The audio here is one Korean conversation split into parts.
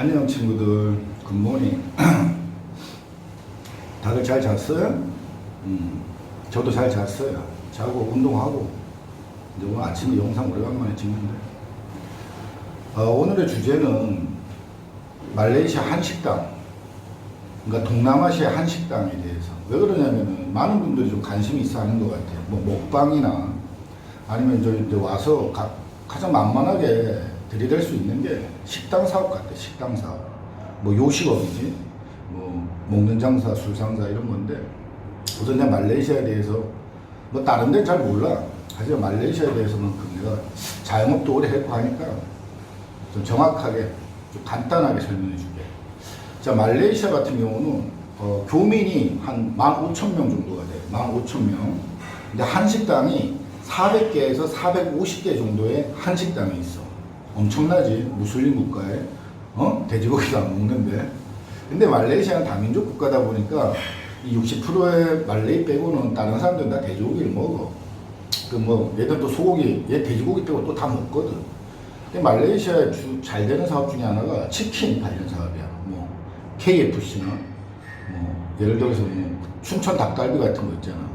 안녕 친구들 굿모닝 다들 잘 잤어요? 음, 저도 잘 잤어요. 자고 운동하고. 이제 오늘 아침에 영상 오래간만에 찍는데. 어, 오늘의 주제는 말레이시아 한식당 그러니까 동남아시아 한식당에 대해서. 왜 그러냐면은 많은 분들이 좀 관심이 있어 하는 것 같아요. 뭐 먹방이나 아니면 저 이제 와서 가, 가장 만만하게 들이댈 수 있는 게 식당 사업 같아 식당 사업. 뭐 요식업이지. 뭐 먹는 장사 술 장사 이런 건데 우선 내가 말레이시아에 대해서 뭐 다른 데는 잘 몰라. 하지만 말레이시아에 대해서만큼 내가 자영업도 오래 했고 하니까 좀 정확하게 좀 간단하게 설명해 줄게. 자 말레이시아 같은 경우는 어, 교민이 한 15,000명 정도가 돼. 15,000명. 근데 한식당이 400개에서 450개 정도의 한식당이 있어. 엄청나지. 무슬림 국가에. 어? 돼지고기도 안 먹는데. 근데 말레이시아는 다민족 국가다 보니까 이 60%의 말레이 빼고는 다른 사람들은 다 돼지고기를 먹어. 그 뭐, 얘들 또 소고기, 얘 돼지고기 빼고 또 다 먹거든. 근데 말레이시아의 주, 잘 되는 사업 중에 하나가 치킨 관련 사업이야. 뭐, KFC나, 뭐, 예를 들어서 뭐, 춘천 닭갈비 같은 거 있잖아.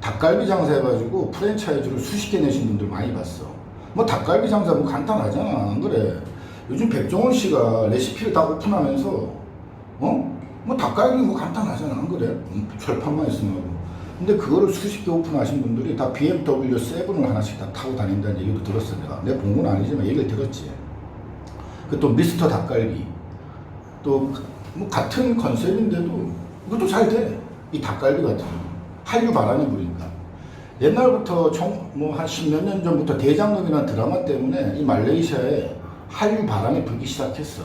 닭갈비 장사 해가지고 프랜차이즈를 수십 개 내신 분들 많이 봤어. 뭐 닭갈비 장사 뭐 간단하잖아. 안 그래? 요즘 백종원 씨가 레시피를 다 오픈하면서, 어? 뭐 닭갈비 뭐 간단하잖아. 안 그래? 음, 철판만 있으면. 근데 그거를 수십 개 오픈하신 분들이 다 BMW 7을 하나씩 다 타고 다닌다는 얘기도 들었어. 내가. 내가 본 건 아니지만 얘기를 들었지. 그 또 미스터 닭갈비. 또 뭐 같은 컨셉인데도 이것도 잘 돼. 이 닭갈비 같은 거. 한류 바람이 부니까. 옛날부터 뭐한 십몇 년 전부터 대장금이라는 드라마 때문에 이 말레이시아에 한류 바람이 불기 시작했어.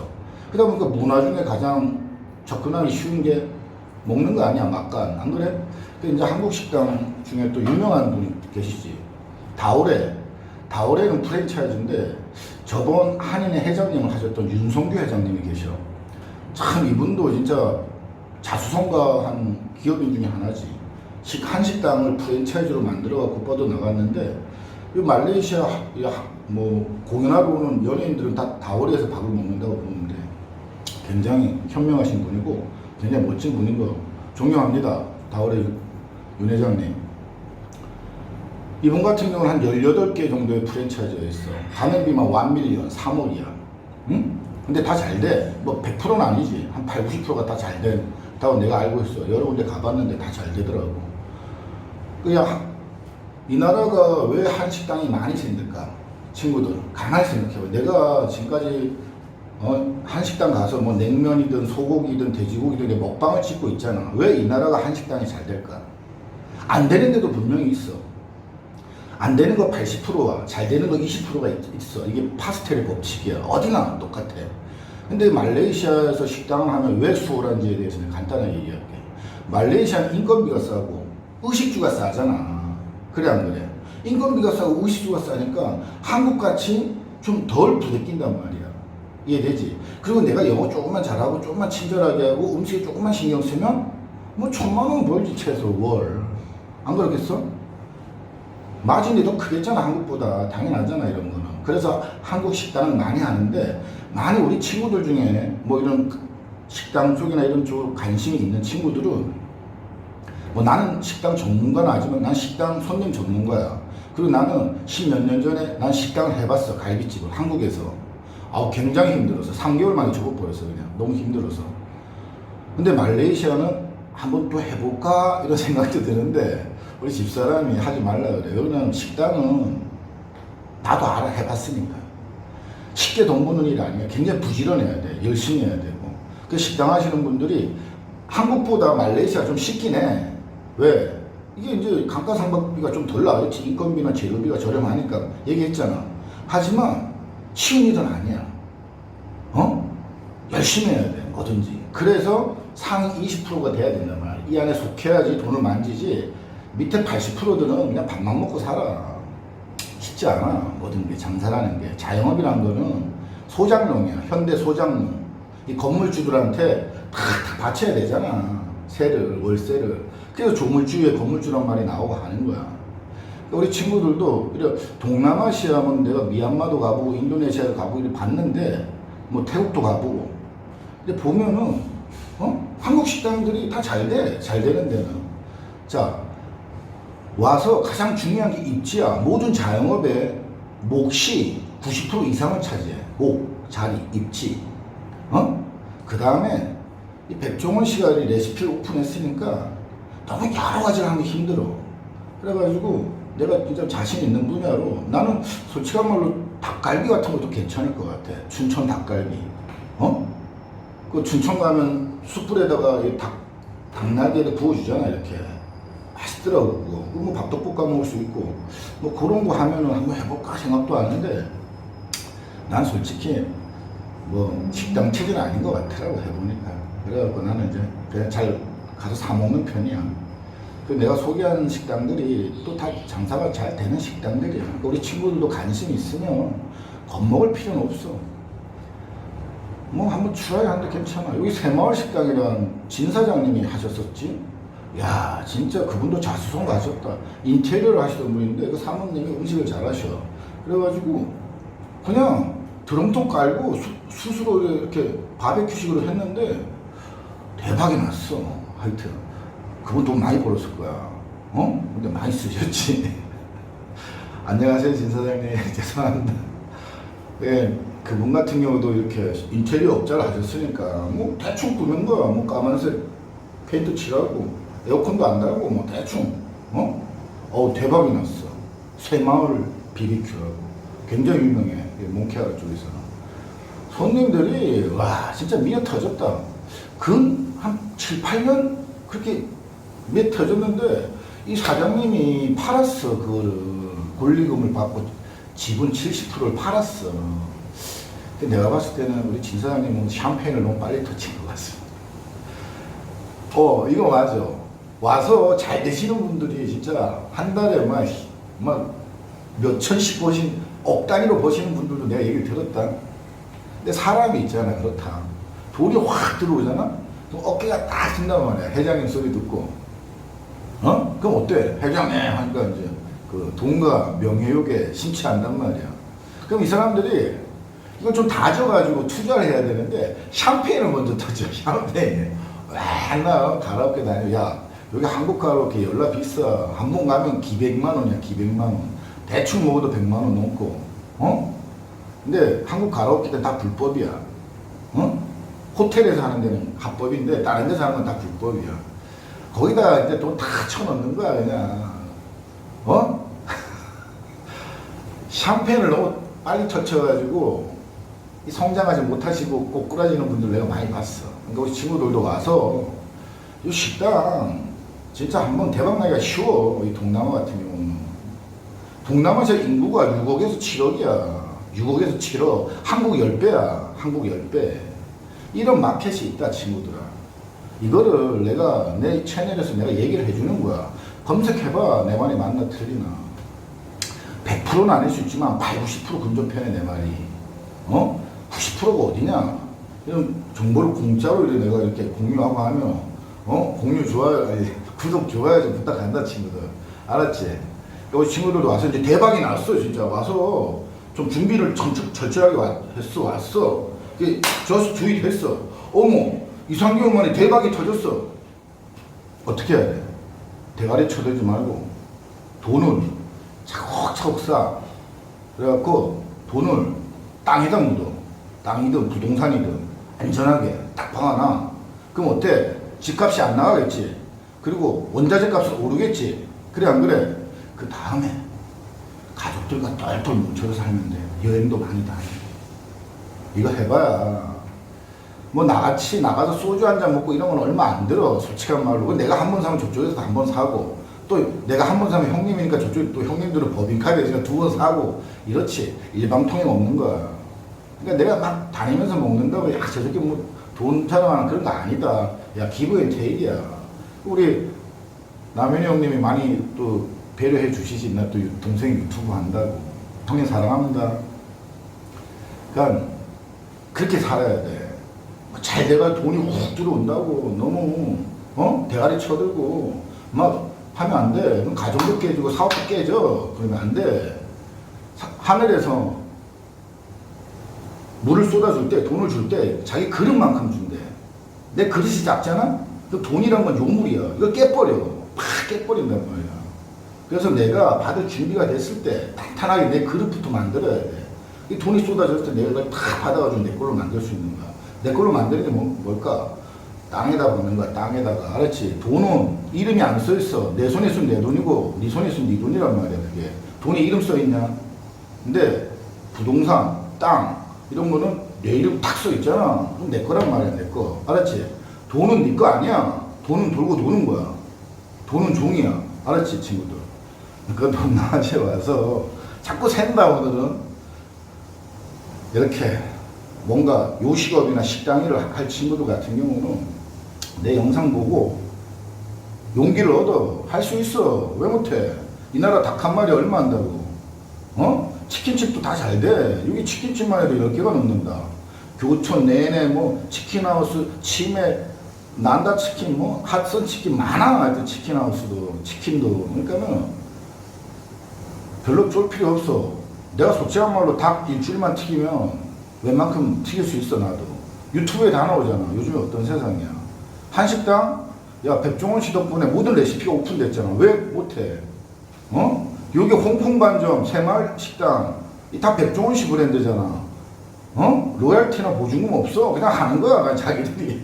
그러다 보니까 문화 중에 가장 접근하기 쉬운 게 먹는 거 아니야, 막간. 안 그래? 그 이제 한국 식당 중에 또 유명한 분이 계시지. 다오레. 다오레는 프랜차이즈인데 저번 한인의 회장님을 하셨던 윤성규 회장님이 계셔. 참 이분도 진짜 자수성가한 기업인 중에 하나지. 식 한식당을 프랜차이즈로 만들어 갖고 뻗어 나갔는데 이 말레이시아 뭐 공연하러 오는 연예인들은 다 다오리에서 밥을 먹는다고 보는데 굉장히 현명하신 분이고 굉장히 멋진 분인 거 존경합니다. 다오레 윤- 윤 회장님. 이분 같은 경우는 한 18개 정도의 프랜차이즈가 있어. 가맹비만 1 밀리언, 3억이야. 응? 근데 다 잘 돼. 뭐 100%는 아니지. 한 8, 90%가 다 잘 된. 다고 내가 알고 있어. 여러 군데 가봤는데 다 잘 되더라고. 그냥 이 나라가 왜 한식당이 많이 생길까? 친구들 가만히 생각해봐. 내가 지금까지 어, 한식당 가서 뭐 냉면이든 소고기든 돼지고기든 먹방을 찍고 있잖아. 왜 이 나라가 한식당이 잘 될까? 안 되는 데도 분명히 있어. 안 되는 거 80%와 잘 되는 거 20%가 있 어. 이게 파스텔의 법칙이야. 어디나 똑같아. 근데 말레이시아에서 식당을 하면 왜 수월한지에 대해서는 간단하게 얘기할게. 말레이시아는 인건비가 싸고 의식주가 싸잖아. 그래 안 그래? 인건비가 싸고 의식주가 싸니까 한국같이 좀 덜 부대낀단 말이야. 이해되지? 그리고 내가 영어 조금만 잘하고 조금만 친절하게 하고 음식에 조금만 신경 쓰면 뭐 천만 원 벌지 최소 월. 안 그렇겠어? 마진이 더 크겠잖아 한국보다 당연하잖아 이런 거는 그래서 한국 식당은 많이 하는데 많이 우리 친구들 중에 뭐 이런 식당 쪽이나 이런 쪽 관심이 있는 친구들은 뭐 나는 식당 전문가는 아니지만 난 식당 손님 전문가야 그리고 나는 십몇 년 전에 난 식당을 해봤어 갈비집을 한국에서 아우 굉장히 힘들어서 3개월 만에 접어버렸어 그냥 너무 힘들어서 근데 말레이시아는 한번 또 해볼까 이런 생각도 드는데 우리 집사람이 하지 말라 그래. 여기는 식당은 나도 알아 해봤으니까. 쉽게 돈 버는 일 아니야. 굉장히 부지런해야 돼. 열심히 해야 되고. 그 식당 하시는 분들이 한국보다 말레이시아 좀 쉽긴 해. 왜? 이게 이제 감가상각비가 좀 덜 나겠지. 인건비나 재료비가 저렴하니까 얘기했잖아. 하지만 쉬운 일은 아니야. 어? 열심히 해야 돼. 뭐든지. 그래서 상위 20%가 돼야 된단 말이야. 이 안에 속해야지 돈을 만지지. 밑에 80%들은 그냥 밥만 먹고 살아. 쉽지 않아. 모든 게 장사라는 게. 자영업이라는 거는 소장농이야. 현대 소장농. 이 건물주들한테 다, 다 바쳐야 되잖아. 세를, 월세를. 그래서 조물주에 건물주란 말이 나오고 하는 거야. 우리 친구들도 이래 동남아시아 하면 내가 미얀마도 가보고 인도네시아도 가보고 이렇게 봤는데 뭐 태국도 가보고 근데 보면은 어? 한국 식당들이 다 잘 돼. 잘 되는 데는. 자, 와서 가장 중요한 게 입지야. 모든 자영업의 몫이 90% 이상을 차지해. 목, 자리, 입지. 어? 그 다음에 이 백종원 씨가 이 레시피를 오픈했으니까 너무 여러 가지를 하는 게 힘들어. 그래가지고 내가 진짜 자신 있는 분야로 나는 솔직한 말로 닭갈비 같은 것도 괜찮을 것 같아. 춘천 닭갈비. 어? 그 춘천 가면 숯불에다가 이 닭, 닭날개를 구워주잖아, 이렇게. 맛있더라고, 그거. 뭐 밥도 볶아 먹을 수 있고. 뭐 그런 거 하면은 한번 해볼까 생각도 하는데, 난 솔직히 뭐 식당 체질은 아닌 것 같더라고, 해보니까. 그래갖고 나는 이제 그냥 잘 가서 사 먹는 편이야. 그 내가 소개한 식당들이 또 다 장사가 잘 되는 식당들이야. 그러니까 우리 친구들도 관심 있으면 겁먹을 필요는 없어. 뭐 한번 추라이 하는데 괜찮아. 여기 새마을 식당이란 진 사장님이 하셨었지. 야 진짜 그분도 자수성 가셨다. 인테리어를 하시던 분인데 그 사모님이 음식을 잘하셔. 그래가지고 그냥 드럼통 깔고 수, 스스로 이렇게 바베큐식으로 했는데 대박이 났어. 하여튼 그분 돈 많이 벌었을 거야. 어? 근데 많이 쓰셨지. 안녕하세요 진 사장님 죄송합니다. 예, 그분 같은 경우도 이렇게 인테리어 업자를 하셨으니까 뭐 대충 꾸민 거야. 뭐 까만색 페인트 칠하고 에어컨도 안 달고 뭐 대충 어? 어우 대박이 났어. 새마을 BBQ라고 굉장히 유명해. 이 몽케아 쪽에서는 손님들이 와 진짜 미어 터졌다. 근 한 7, 8년 그렇게 미어 터졌는데 이 사장님이 팔았어 그거를 권리금을 받고 지분 70%를 팔았어. 근데 내가 봤을 때는 우리 진 사장님은 샴페인을 너무 빨리 터친 것 같습니다. 어, 이거 맞아. 와서 잘 되시는 분들이 진짜 한 달에 막, 막 몇천씩 버신, 억 단위로 버시는 분들도 내가 얘기를 들었다. 근데 사람이 있잖아, 그렇다. 돈이 확 들어오잖아? 어깨가 딱 든단 말이야. 회장님 소리 듣고. 어? 그럼 어때? 회장님 하니까 이제 그 돈과 명예욕에 심취한단 말이야. 그럼 이 사람들이 이걸 좀 다져가지고 투자를 해야 되는데 샴페인을 먼저 터져. 샴페인. 맨날 가라오케 다녀. 야 여기 한국 가라오케 연락 비싸. 한 번 가면 기백만 원이야. 기백만 원. 대충 먹어도 백만 원 넘고. 어? 근데 한국 가라오케는 다 불법이야. 어? 호텔에서 하는 데는 합법인데 다른 데서 하는 건 다 불법이야. 거기다 이제 돈 다 쳐넣는 거야 그냥. 어? 샴페인을 너무 빨리 터쳐가지고 이 성장하지 못하시고 꼬꾸라지는 분들 내가 많이 봤어. 그러니까 우리 친구들도 와서 이 식당 진짜 한번 대박 나기가 쉬워. 이 동남아 같은 경우는. 동남아에서 인구가 6억에서 7억이야. 6억에서 7억. 한국 10배야. 한국 10배. 이런 마켓이 있다, 친구들아. 이거를 내가 내 채널에서 내가 얘기를 해주는 거야. 검색해봐. 내 말이 맞나 틀리나. 100%는 아닐 수 있지만 8, 90% 근접해 내 말이. 어? 90%가 어디냐? 이런 정보를 공짜로 이렇게 내가 이렇게 공유하고 하면 어? 공유 좋아요, 아니, 구독 좋아요 좀 부탁한다 친구들. 알았지? 여기 친구들도 와서 이제 대박이 났어 진짜 와서 좀 준비를 철- 철저하게 와- 했어 왔어. 이게 저스 주의 했어. 어머 이상경만이 대박이 터졌어. 어떻게 해야 돼? 대가리 쳐들지 말고 돈은 차곡차곡 쌓아. 그래갖고 돈을 땅에다 묻어. 땅이든 부동산이든 안전하게 딱 박아놔. 그럼 어때? 집값이 안 나가겠지. 그리고 원자재 값은 오르겠지. 그래 안 그래? 그 다음에 가족들과 똘똘 뭉쳐서 살면 돼. 여행도 많이 다니고. 이거 해봐야 뭐 나같이 나가서 소주 한 잔 먹고 이런 건 얼마 안 들어 솔직한 말로. 그 내가 한 번 사면 저쪽에서 한 번 사고 또 내가 한 번 사면 형님이니까 저쪽에 또 형님들은 법인카드 있으니까 두 번 사고. 이렇지. 일방통행 없는 거야. 그러니까 내가 막 다니면서 먹는다고 야 저렇게 뭐돈 자랑하는 그런 거 아니다. 야 기브앤테이크야. 우리 남현이 형님이 많이 또 배려해 주시지. 나또 동생 유튜브 한다고. 형님 사랑합니다. 그러니까 그렇게 살아야 돼. 뭐잘 돼가 돈이 훅 들어온다고 너무 어 대가리 쳐들고 막 하면 안 돼. 가정도 깨지고 사업도 깨져. 그러면 안 돼. 사- 하늘에서 물을 쏟아줄 때 돈을 줄 때 자기 그릇만큼 준대. 내 그릇이 작잖아? 그 돈이란 건 요물이야. 이거 깨버려. 팍 깨버린단 말이야. 그래서 내가 받을 준비가 됐을 때 탄탄하게 내 그릇부터 만들어야 돼. 이 돈이 쏟아졌을 때 내가 그걸 다 받아가지고 내 걸로 만들 수 있는 거야. 내 걸로 만드는 게 뭐, 뭘까? 땅에다 보는 거야, 땅에다가. 알았지? 돈은 이름이 안 써 있어. 내 손에 있으면 내 돈이고, 네 손에 있으면 네 돈이란 말이야, 그게. 돈에 이름 써 있냐? 근데 부동산, 땅, 이런 거는 내 이름 탁 써 있잖아. 그럼 내 거란 말이야, 내 거. 알았지? 돈은 네 거 아니야. 돈은 돌고 도는 거야. 돈은 종이야. 알았지, 친구들? 그 동남아시아 와서 자꾸 샌다, 오늘은. 이렇게 뭔가 요식업이나 식당 일을 할 친구들 같은 경우는 내 영상 보고 용기를 얻어. 할 수 있어. 왜 못해? 이 나라 닭 한 마리 얼마 한다고? 어? 치킨집도 다 잘 돼. 여기 치킨집만 해도 10개가 넘는다. 교촌 내내 뭐 치킨하우스, 치매, 난다 치킨, 뭐 핫선 치킨 많아. 하여튼 치킨하우스도, 치킨도. 그러니까는 별로 쫄 필요 없어. 내가 솔직한 말로 닭 일주일만 튀기면 웬만큼 튀길 수 있어, 나도. 유튜브에 다 나오잖아. 요즘에 어떤 세상이야. 한식당? 야, 백종원 씨 덕분에 모든 레시피가 오픈됐잖아. 왜 못해? 어? 여기 홍콩 반점, 새마을 식당, 이 다 백종원 씨 브랜드잖아. 어? 로얄티나 보증금 없어. 그냥 하는 거야, 그냥 자기들이.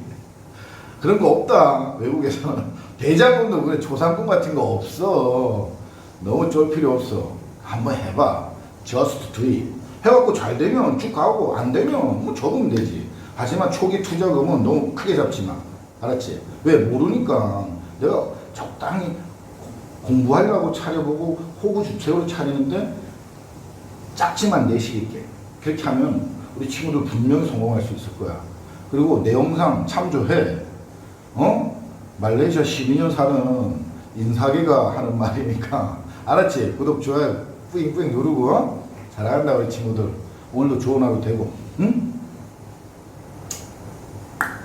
그런 거 없다, 외국에서는. 대장금도 그래, 조상금 같은 거 없어. 너무 쫄 필요 없어. 한번 해봐. Do it. 해갖고 잘 되면 쭉 가고, 안 되면 뭐 적으면 되지. 하지만 초기 투자금은 너무 크게 잡지 마. 알았지? 왜? 모르니까. 내가 적당히 공부하려고 차려보고 호구 주체로 차리는데 작지만 내실 있게 그렇게 하면 우리 친구들 분명히 성공할 수 있을 거야. 그리고 내 영상 참조해. 어? 말레이시아 12년 사는 인사계가 하는 말이니까 알았지? 구독 좋아요 뿌잉뿌잉 누르고 어? 잘한다 우리 친구들. 오늘도 좋은 하루 되고 응?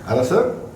알았어?